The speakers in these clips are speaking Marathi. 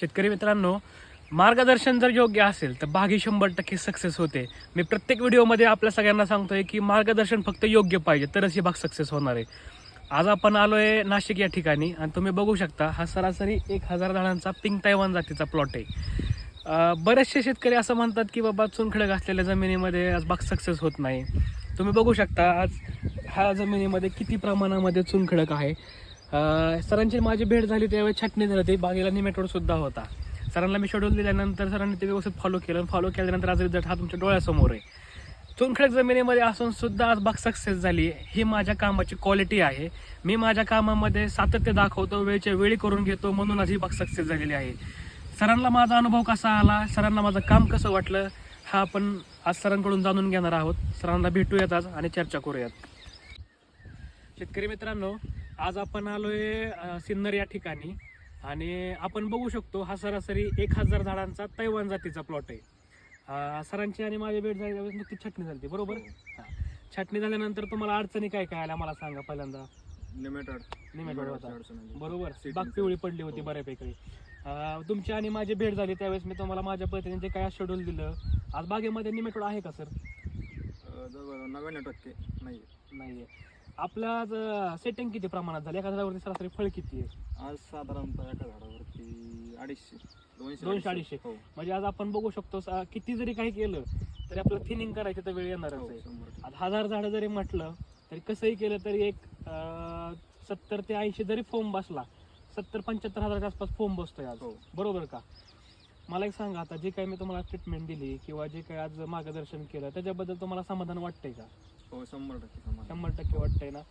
शेतकरी मित्रांनो मार्गदर्शन जर योग्य असेल तर बागी शंभर टक्के सक्सेस होते. मी प्रत्येक व्हिडिओमध्ये आपल्या सगळ्यांना सांगतोय की मार्गदर्शन फक्त योग्य पाहिजे तरच ही बाग सक्सेस होणार आहे. आज आपण आलोय नाशिक या ठिकाणी आणि तुम्ही बघू शकता हा सरासरी एक हजार झाडांचा पिंक तैवान जातीचा प्लॉट आहे. बरेचसे शेतकरी असं म्हणतात की बाबा चुनखडक असलेल्या जमिनीमध्ये आज बाग सक्सेस होत नाही. तुम्ही बघू शकता आज ह्या जमिनीमध्ये किती प्रमाणामध्ये चुनखडक आहे. सरांची माझी भेट झाली त्यावेळी छाटणी झाली होती. बागेला निमेटोड सुद्धा होता. सरांना मी शेड्यूल दिल्यानंतर सरांनी ते व्यवस्थित फॉलो केलं फॉलो केल्यानंतर आज रिझल्ट हा तुमच्या डोळ्यासमोर आहे. चुनखडक जमिनीमध्ये असून सुद्धा आज बाग सक्सेस झाली. ही माझ्या कामाची क्वालिटी आहे. मी माझ्या कामामध्ये सातत्य दाखवतो वेळच्या वेळी करून घेतो म्हणून आज ही बाग सक्सेस झालेली आहे. सरांना माझा अनुभव कसा आला? सरांना माझं काम कसं वाटलं? हा आपण आज सरांकडून जाणून घेणार आहोत. सरांना भेटूयात आज आणि चर्चा करूयात. शेतकरी मित्रांनो आज आपण आलोय सिन्नर या ठिकाणी. आणि आपण बघू शकतो हा सरासरी एक हजार झाडांचा तैवान जातीचा प्लॉट आहे. सरांची आणि माझी भेट झाली त्यावेळेस नुकतीच छाटणी झाली बरोबर? हा. छाटणी झाल्यानंतर तुम्हाला अडचणी काय काय आल्या मला सांगा पहिल्यांदा. लिमिटेड निमेटोड होता. बरोबर? बाग. पिवळी पडली होती हो. बऱ्यापैकी. तुमची आणि माझी भेट झाली त्यावेळेस मी तुम्हाला माझ्या पद्धतीने जे काय शेड्यूल दिलं आज बागेमध्ये निमेटोड आहे का सर? नव्याण्णव टक्के नाही नाहीये. आपलं आज सेटिंग किती प्रमाणात झालं? एका झाडावरती सरासरी फळ किती आहे? आज साधारणतः एका झाडावरती अडीचशे. दोनशे दोनशे, अडीचशे. हो. म्हणजे आज आपण बघू शकतो स- किती जरी काही केलं तरी आपलं थिनिंग करायची तर वेळ येणारच हो, आहे. आज हजार झाडं जरी म्हटलं तरी कसंही केलं तरी एक सत्तर ते ऐंशी जरी फोम बसला सत्तर पंच्याहत्तर हजाराच्या आसपास फोम बसतोय आज. हो. बरोबर का? मला एक सांगा आता जे काही मी तुम्हाला ट्रीटमेंट दिली किंवा जे काही आज मार्गदर्शन केलं त्याच्याबद्दल तुम्हाला समाधान वाटतंय का? हो शंभर टक्के समाधान. शंभर टक्के वाटतंय ना?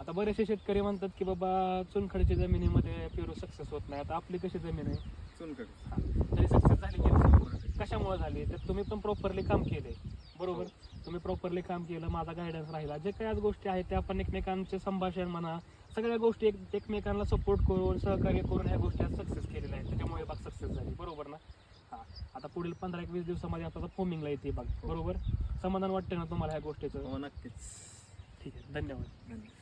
आता बरेचसे शेतकरी म्हणतात की बाबा चुनखडीच्या जमिनीमध्ये पेरू सक्सेस होत नाही. आता आपली कशी जमीन आहे? चुनखडी. हा, तरी सक्सेस झाली की नाही? कशामुळे झाली? तर तुम्ही पण प्रॉपरली काम केले बरोबर? तुम्ही प्रॉपरली काम केलं माझा गायडन्स राहिला. जे काही आज गोष्टी आहेत त्या आपण एकमेकांचे संभाषण म्हणा सगळ्या गोष्टी एक एकमेकांना सपोर्ट करून सहकार्य करून ह्या गोष्टी आज सक्सेस केलेल्या आहेत. त्याच्यामुळे बाग सक्सेस झाली. हा आता पुढील पंधरा एक वीस दिवसामध्ये आपल्याला फोमिंगला येते बाग बरोबर? समाधान वाटतं ना तुम्हाला ह्या गोष्टीचं? हो नक्कीच. ठीक आहे धन्यवाद. धन्यवाद.